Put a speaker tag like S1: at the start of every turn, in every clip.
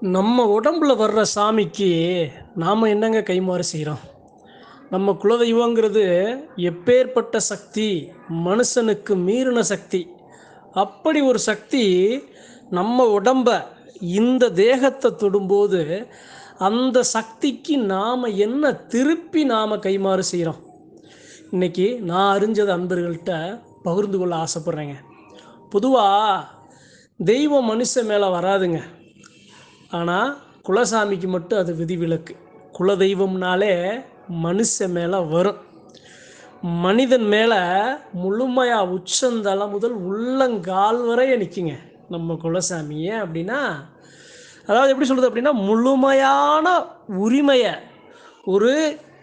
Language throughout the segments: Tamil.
S1: நம்ம உடம்புல வர்ற சாமிக்கு நாம் என்னங்க கைமாறு செய்கிறோம் நம்ம குலதெய்வங்கிறது எப்பேற்பட்ட சக்தி மனுஷனுக்கு மீறின சக்தி. அப்படி ஒரு சக்தி நம்ம உடம்ப இந்த தேகத்தை தொடும்போது அந்த சக்திக்கு நாம் என்ன திருப்பி நாம் கைமாறு செய்கிறோம் இன்னைக்கு நான் அறிஞ்சது அன்பர்கள்ட்ட பகிர்ந்து கொள்ள ஆசைப்பட்றேங்க. பொதுவாக தெய்வம் மனுஷன் மேலே வராதுங்க. ஆனால் குலசாமிக்கு மட்டும் அது விதிவிலக்கு. குலதெய்வம்னாலே மனுஷன் மேலே வரும். மனிதன் மேலே முழுமையாக உச்சந்தலை முதல் உள்ளங்கால் வரைய நிற்குங்க நம்ம குலசாமி அப்படின்னா அதாவது எப்படி சொல்கிறது அப்படின்னா முழுமையான உரிமையை ஒரு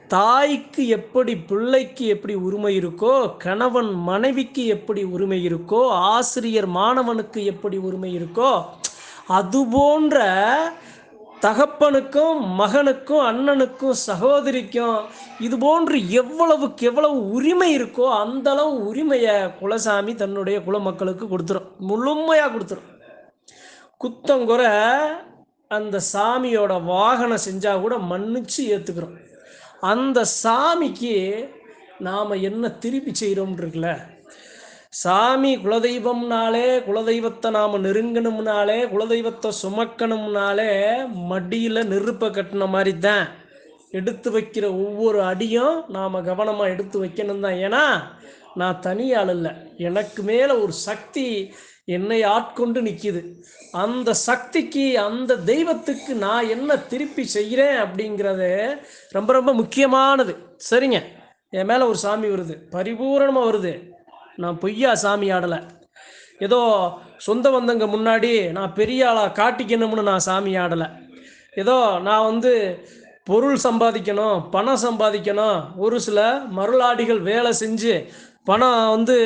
S1: தாய்க்கு எப்படி பிள்ளைக்கு எப்படி உரிமை இருக்கோ கணவன் மனைவிக்கு எப்படி உரிமை இருக்கோ ஆசிரியர் மாணவனுக்கு எப்படி உரிமை இருக்கோ அது போன்ற தகப்பனுக்கும் மகனுக்கும் அண்ணனுக்கும் சகோதரிக்கும் இது போன்று எவ்வளவுக்கு எவ்வளவு உரிமை இருக்கோ அந்த அளவு உரிமையை குலசாமி தன்னுடைய குலமக்களுக்கு கொடுத்துரும். முழுமையாக கொடுத்துரும். குத்தங்குறை அந்த சாமியோட வாகனம் செஞ்சால் கூட மன்னிச்சு ஏற்றுக்கிறோம் அந்த சாமிக்கு நாம் என்ன திருப்பி செய்கிறோம் இருக்குல்ல? சாமி குலதெய்வம்னாலே குலதெய்வத்தை நாம் நெருங்கணும்னாலே குலதெய்வத்தை சுமக்கணும்னாலே மடியில் நெருப்பை கட்டின மாதிரி தான் எடுத்து வைக்கிற ஒவ்வொரு அடியும் நாம் கவனமாக எடுத்து வைக்கணும் தான் ஏன்னா நான் தனி இல்லை எனக்கு மேலே ஒரு சக்தி என்னை ஆட்கொண்டு நிற்கிது அந்த சக்திக்கு அந்த தெய்வத்துக்கு நான் என்ன திருப்பி செய்கிறேன் அப்படிங்கிறது ரொம்ப ரொம்ப முக்கியமானது. சரிங்க? என் மேலே ஒரு சாமி வருது. பரிபூரணமாக வருது. நான் பொய்யா சாமி ஆடலை. ஏதோ சொந்த வந்தவங்க முன்னாடி நான் பெரிய ஆளாக காட்டிக்கணும்னு நான் சாமி ஆடலை. ஏதோ நான் வந்து பொருள் சம்பாதிக்கணும் பணம் சம்பாதிக்கணும் ஒரு சில மருளாடிகள் வேலை செஞ்சு பணம் வந்து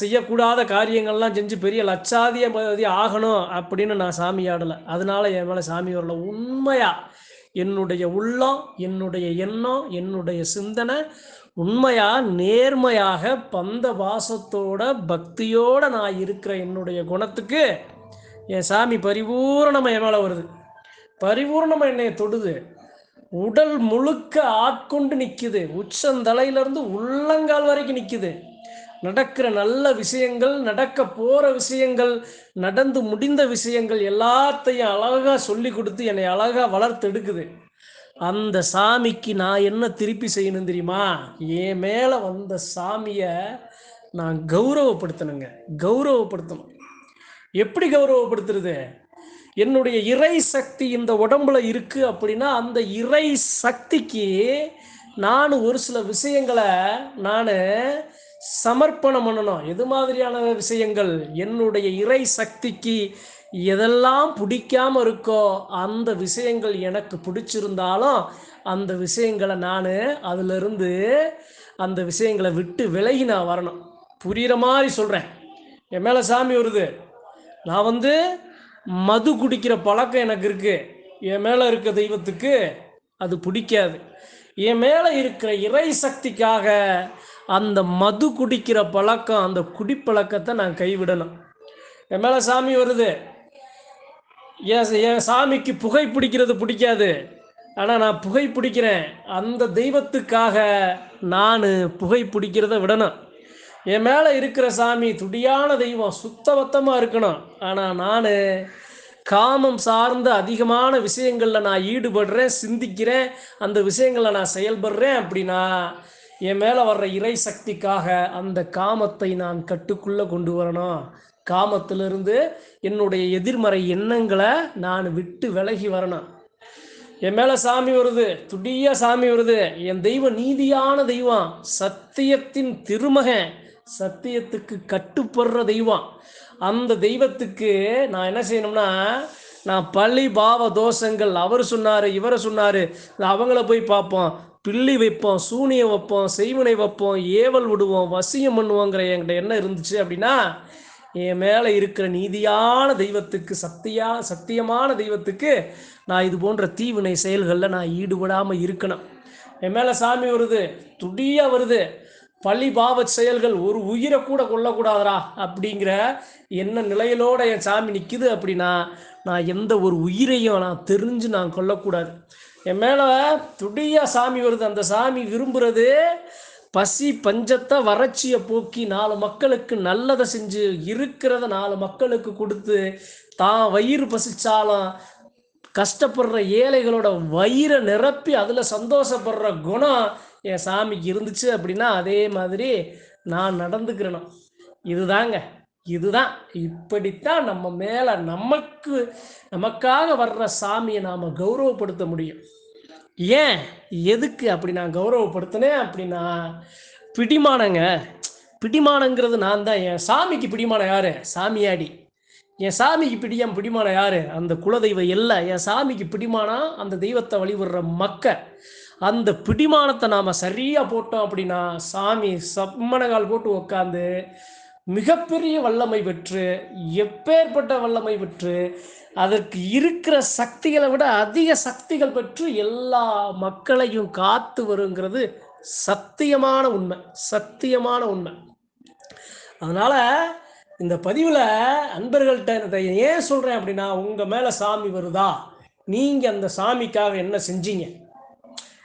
S1: செய்யக்கூடாத காரியங்கள்லாம் செஞ்சு பெரிய லட்சாதிபதி ஆகணும் அப்படின்னு நான் சாமி ஆடலை. அதனால என் மேலே சாமி வரல. உண்மையாக என்னுடைய உள்ளம் என்னுடைய எண்ணம் என்னுடைய சிந்தனை உண்மையா நேர்மையாக பந்த வாசத்தோட பக்தியோட நான் இருக்கிற என்னுடைய குணத்துக்கு என் சாமி பரிபூரணமாக என் மேலே வருது. பரிபூர்ணமாக என்னை தொடுது. உடல் முழுக்க ஆட்கொண்டு நிற்குது உச்சந்தலையிலேருந்து உள்ளங்கால் வரைக்கும் நிற்குது நடக்கிற நல்ல விஷயங்கள் நடக்க போகிற விஷயங்கள் நடந்து முடிந்த விஷயங்கள் எல்லாத்தையும் அழகாக சொல்லி கொடுத்து என்னை அழகாக வளர்த்து எடுக்குது அந்த சாமிக்கு நான் என்ன திருப்பி செய்யணும் தெரியுமா? என் மேலே வந்த சாமியை நான் கௌரவப்படுத்தணுங்க. கௌரவப்படுத்தணும். எப்படி கௌரவப்படுத்துறது? என்னுடைய இறை சக்தி இந்த உடம்புல இருக்கு அப்படின்னா அந்த இறை சக்திக்கு நான் ஒரு சில விஷயங்களை நான் சமர்ப்பணம் பண்ணணும். எது மாதிரியான விஷயங்கள்? என்னுடைய இறை சக்திக்கு எதெல்லாம் பிடிக்காம இருக்கோ அந்த விஷயங்கள் எனக்கு பிடிச்சிருந்தாலும் அந்த விஷயங்களை நான் அதிலிருந்து அந்த விஷயங்களை விட்டு விலகி நான் வரணும். புரிகிற மாதிரி சொல்கிறேன் என் மேலே சாமி வருது. நான் வந்து மது குடிக்கிற பழக்கம் எனக்கு இருக்குது என் மேலே இருக்க தெய்வத்துக்கு அது பிடிக்காது. என் மேலே இருக்கிற இறை சக்திக்காக அந்த மது குடிக்கிற பழக்கம் அந்த குடிப்பழக்கத்தை நான் கைவிடணும். என் மேலே சாமி வருது. என் என் சாமிக்கு புகை பிடிக்கிறது பிடிக்காது. ஆனால் நான் புகை பிடிக்கிறேன். அந்த தெய்வத்துக்காக நான் புகை பிடிக்கிறத விடணும். என் மேலே இருக்கிற சாமி துடியான தெய்வம் சுத்தபத்தமாக இருக்கணும். ஆனால் நான் காமம் சார்ந்த அதிகமான விஷயங்களில் நான் ஈடுபடுறேன் சிந்திக்கிறேன். அந்த விஷயங்களில் நான் செயல்படுறேன் அப்படின்னா என் மேலே வர்ற இறை சக்திக்காக அந்த காமத்தை நான் கட்டுக்குள்ளே கொண்டு வரணும் காமத்திலிருந்து என்னுடைய எதிர்மறை எண்ணங்களை நான் விட்டு விலகி வரணும் என் மேலே சாமி வருது துடிய சாமி வருது. என் தெய்வம் நீதியான தெய்வம் சத்தியத்தின் திருமகன் சத்தியத்துக்கு கட்டுப்படுற தெய்வம். அந்த தெய்வத்துக்கு நான் என்ன செய்யணும்னா நான் பள்ளி பாவ தோஷங்கள் அவர் சொன்னார் இவரை சொன்னார் அவங்கள போய் பார்ப்போம். பில்லி வைப்போம் சூனிய வைப்போம் செய்வினை வைப்போம் ஏவல் விடுவோம் வசியம் பண்ணுவோங்கிற என்கிட்ட என்ன இருந்துச்சு அப்படின்னா என் மேலே இருக்கிற நீதியான தெய்வத்துக்கு சத்தியா சத்தியமான தெய்வத்துக்கு நான் இது போன்ற தீவினை செயல்களில் நான் ஈடுபடாமல் இருக்கணும். என் மேலே சாமி வருது துடியாக வருது பழி பாவ செயல்கள் ஒரு உயிரை கூட கொல்லக்கூடாதரா அப்படிங்கிற என்ன நிலையிலோட என் சாமி நிற்குது அப்படின்னா நான் எந்த ஒரு உயிரையும் நான் தெரிஞ்சு நான் கொல்லக்கூடாது. என் மேலே துடியாக சாமி வருது. அந்த சாமி விரும்புறது பசி பஞ்சத்தை வறட்சியை போக்கி நாலு மக்களுக்கு நல்லதை செஞ்சு இருக்கிறத நாலு மக்களுக்கு கொடுத்து தான் வயிறு பசிச்சாலும் கஷ்டப்படுற ஏழைகளோட வயிறை நிரப்பி அதில் சந்தோஷப்படுற குணம் என் சாமிக்கு இருந்துச்சு அப்படின்னா அதே மாதிரி நான் நடந்துக்கிறணும் இதுதாங்க. இதுதான். இப்படித்தான் நம்ம மேலே நமக்கு நமக்காக வர்ற சாமியை நாம் கௌரவப்படுத்த முடியும். ஏன்? எதுக்கு அப்படி நான் கௌரவப்படுத்தினேன் அப்படின்னா பிடிமானங்க. பிடிமானங்கிறது நான் தான். என் சாமிக்கு பிடிமானம் யாரு? சாமியாடி. என் சாமிக்கு பிடியம் பிடிமானம் யாரு? அந்த குலதெய்வம் இல்லை என் சாமிக்கு பிடிமானம் அந்த தெய்வத்தை வழிபடுற மக்க அந்த பிடிமானத்தை நாம் சரியாக போட்டோம் அப்படின்னா சாமி சம்மணகால் போட்டு உக்காந்து மிகப்பெரிய வல்லமை பெற்று எப்பேற்பட்ட வல்லமை பெற்று அதற்கு இருக்கிற சக்திகளை விட அதிக சக்திகள் பெற்று எல்லா மக்களையும் காத்து வருங்கிறது சத்தியமான உண்மை சத்தியமான உண்மை. அதனால இந்த பதிவில் அன்பர்கள்ட்ட இதை ஏன் சொல்கிறேன் அப்படின்னா உங்கள் மேலே சாமி வருதா? நீங்கள் அந்த சாமிக்காக என்ன செஞ்சீங்க?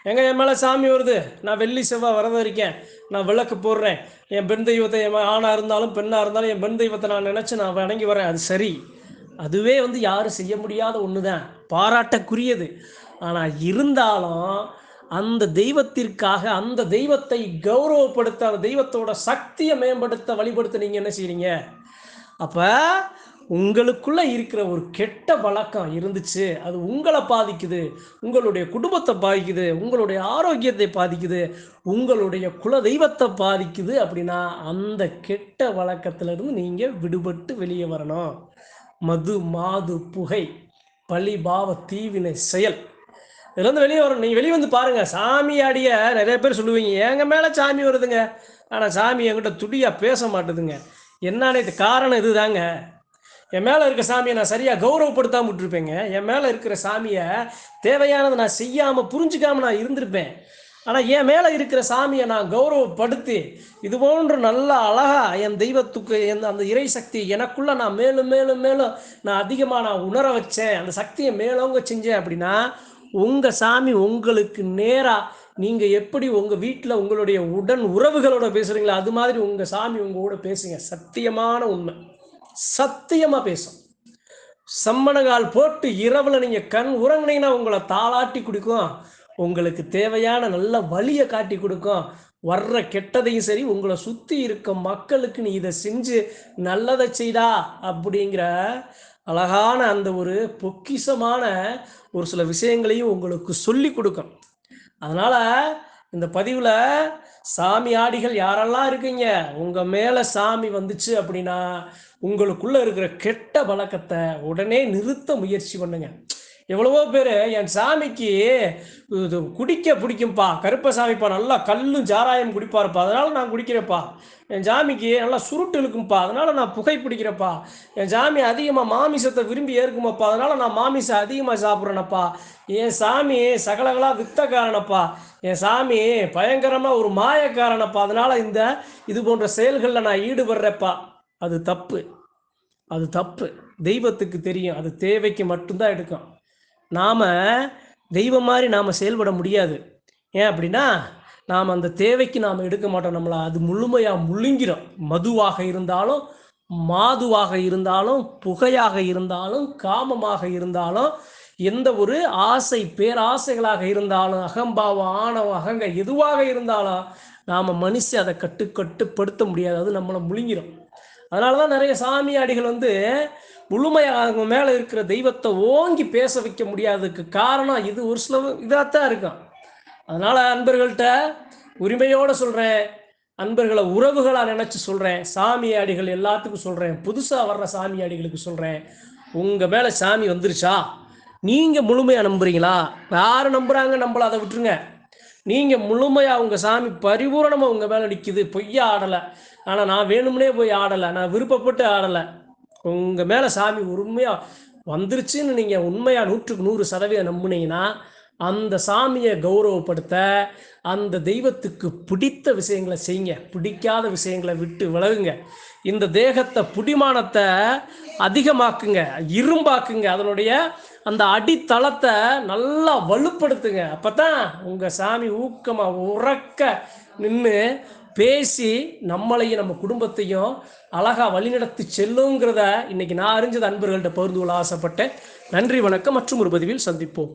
S1: எங்க என் மேலே சாமி வருது? நான் வெள்ளி செவ்வாய் விரதம் இருக்கேன் நான் விளக்கு போடுறேன். என் பெண் தெய்வத்தை என் ஆணாக இருந்தாலும் பெண்ணாக இருந்தாலும் என் பெண் தெய்வத்தை நான் நினச்சி நான் வணங்கி வரேன். அது சரி. அதுவே வந்து யாரும் செய்ய முடியாத ஒன்று தான் பாராட்டக்குரியது. ஆனால் இருந்தாலும் அந்த தெய்வத்திற்காக அந்த தெய்வத்தை கௌரவப்படுத்த அந்த தெய்வத்தோட சக்தியை மேம்படுத்த வழிபடுத்த நீங்கள் என்ன செய்றீங்க? அப்போ உங்களுக்குள்ள இருக்கிற ஒரு கெட்ட பழக்கம் இருந்துச்சு அது உங்களை பாதிக்குது உங்களுடைய குடும்பத்தை பாதிக்குது உங்களுடைய ஆரோக்கியத்தை பாதிக்குது உங்களுடைய குல தெய்வத்தை பாதிக்குது அப்படின்னா அந்த கெட்ட வழக்கத்திலிருந்து நீங்கள் விடுபட்டு வெளியே வரணும். மது மாது புகை பழி பாவ தீவினை செயல். இதுலேருந்து வெளியே வரணும். நீங்கள் வெளியே வந்து பாருங்கள் சாமி நிறைய பேர் சொல்லுவீங்க எங்கள் மேலே சாமி வருதுங்க? ஆனால் சாமி என்கிட்ட துடியாக பேச மாட்டுதுங்க. என்னன்னு காரணம் இதுதாங்க. என் மேலே இருக்க சாமியை நான் சரியாக கௌரவப்படுத்தாமல் விட்டுருப்பேங்க. என் மேலே இருக்கிற சாமியை தேவையானதை நான் செய்யாமல் புரிஞ்சுக்காமல் நான் இருந்திருப்பேன். ஆனால் என் மேலே இருக்கிற சாமியை நான் கௌரவப்படுத்தி இது போன்ற நல்ல அழகா என் தெய்வத்துக்கு என் அந்த இறை சக்தி எனக்குள்ளே நான் மேலும் மேலும் மேலும் நான் அதிகமாக நான் உணர வச்சேன். அந்த சக்தியை மேலோங்க செஞ்சேன் அப்படின்னா உங்கள் சாமி உங்களுக்கு நேராக நீங்கள் எப்படி உங்கள் வீட்டில் உங்களுடைய உடன் உறவுகளோட பேசுகிறீங்களோ அது மாதிரி உங்கள் சாமி உங்கள் கூட பேசுங்க. சத்தியமான உண்மை. சத்தியமாக பேசும். சம்மணங்கால் போட்டு இரவில் நீங்கள் கண் உறங்கினீங்கன்னா உங்களை தாளாட்டி கொடுக்கும். உங்களுக்கு தேவையான நல்ல வழியை காட்டி கொடுக்கும். வர்ற கெட்டதையும் சரி உங்களை சுற்றி இருக்க மக்களுக்கு நீ இதை செஞ்சு நல்லதை செய்தா அப்படிங்கிற அழகான அந்த ஒரு பொக்கிஷமான ஒரு சில விஷயங்களையும் உங்களுக்கு சொல்லி கொடுக்கும். அதனால் இந்த பதிவில் சாமி ஆடிகள் யாரெல்லாம் இருக்கீங்க? உங்கள் மேலே சாமி வந்துச்சு அப்படின்னா உங்களுக்குள்ளே இருக்கிற கெட்ட பழக்கத்தை உடனே நிறுத்த முயற்சி பண்ணுங்க. எவ்வளவோ பேர் என் சாமிக்கு இது குடிக்க பிடிக்கும்ப்பா கருப்பசாமிப்பா நல்லா கல்லும் ஜாராயம் குடிப்பாருப்பா. அதனால் நான் குடிக்கிறேப்பா என் சாமிக்கு நல்லா சுருட்டு இழுக்கும்ப்பா அதனால் நான் புகை பிடிக்கிறப்பா என் சாமி அதிகமாக மாமிசத்தை விரும்பி ஏற்குமாப்பா. அதனால் நான் மாமிசம் அதிகமாக சாப்பிட்றேனப்பா. என் சாமி சகலகலாக வித்தக்காரனப்பா. என் சாமி பயங்கரமாக ஒரு மாயக்காரனப்பா. அதனால் இந்த இது போன்ற செயல்களில் நான் ஈடுபடுறேப்பா அது தப்பு. அது தப்பு. தெய்வத்துக்கு தெரியும். அது தேவைக்கு மட்டும்தான் எடுக்கும். நாம் தெய்வம் மாதிரி நாம் செயல்பட முடியாது. ஏன் அப்படின்னா நாம் அந்த தேவைக்கு நாம் எடுக்க மாட்டோம். நம்மளை அது முழுமையாக முழுங்கிறோம் மதுவாக இருந்தாலும் மாதுவாக இருந்தாலும் புகையாக இருந்தாலும் காமமாக இருந்தாலும் எந்த ஒரு ஆசை பேராசைகளாக இருந்தாலும் அகம்பாவம் ஆணவம் அகங்க எதுவாக இருந்தாலும் நாம் மனுஷன் அதை கட்டு கட்டுப்படுத்த முடியாது. அது நம்மளை முழுங்கிறோம் அதனால தான் நிறைய சாமியாடிகள் வந்து முழுமையாக அவங்க மேலே இருக்கிற தெய்வத்தை ஓங்கி பேச வைக்க முடியாததுக்கு காரணம் இது. ஒரு சில இதாகத்தான் இருக்கும் அதனால் அன்பர்கள்ட்ட உரிமையோடு சொல்கிறேன் அன்பர்களை உறவுகளாக நினச்சி சொல்கிறேன் சாமியாடிகள் எல்லாத்துக்கும் சொல்கிறேன் புதுசாக வர்ற சாமியாடிகளுக்கு சொல்கிறேன் உங்கள் மேலே சாமி வந்துருச்சா? நீங்கள் முழுமையாக நம்புறீங்களா? யார் நம்புகிறாங்க நம்மள அதை விட்டுருங்க. நீங்கள் முழுமையாக உங்கள் சாமி பரிபூரணமாக உங்கள் மேலே நிற்கிது பொய்யா ஆடலை. ஆனால் நான் வேணும்னே போய் ஆடலை. நான் விருப்பப்பட்டு ஆடலை. உங்கள் மேலே சாமி உண்மையாக வந்துருச்சுன்னு நீங்கள் உண்மையாக நூற்றுக்கு நூறு சதவீதம் நம்புனீங்கன்னா அந்த சாமியை கௌரவப்படுத்த அந்த தெய்வத்துக்கு பிடித்த விஷயங்களை செய்யுங்க. பிடிக்காத விஷயங்களை விட்டு விலகுங்க. இந்த தேகத்தை புடிமானத்தை அதிகமாக்குங்க. இரும்பாக்குங்க. அதனுடைய அந்த அடித்தளத்தை நல்லா வலுப்படுத்துங்க. அப்போ தான் உங்கள் சாமி ஊக்கமாக உறக்க நின்று பேசி நம்மளையும் நம்ம குடும்பத்தையும் அழகாக வழிநடத்தி செல்லுங்கிறத இன்னைக்கு நான் அறிஞ்சது அன்பர்கள்ட்ட பகிர்ந்து கொள்ள ஆசைப்பட்டேன். நன்றி வணக்கம். மற்றும் ஒரு பதிவில் சந்திப்போம்.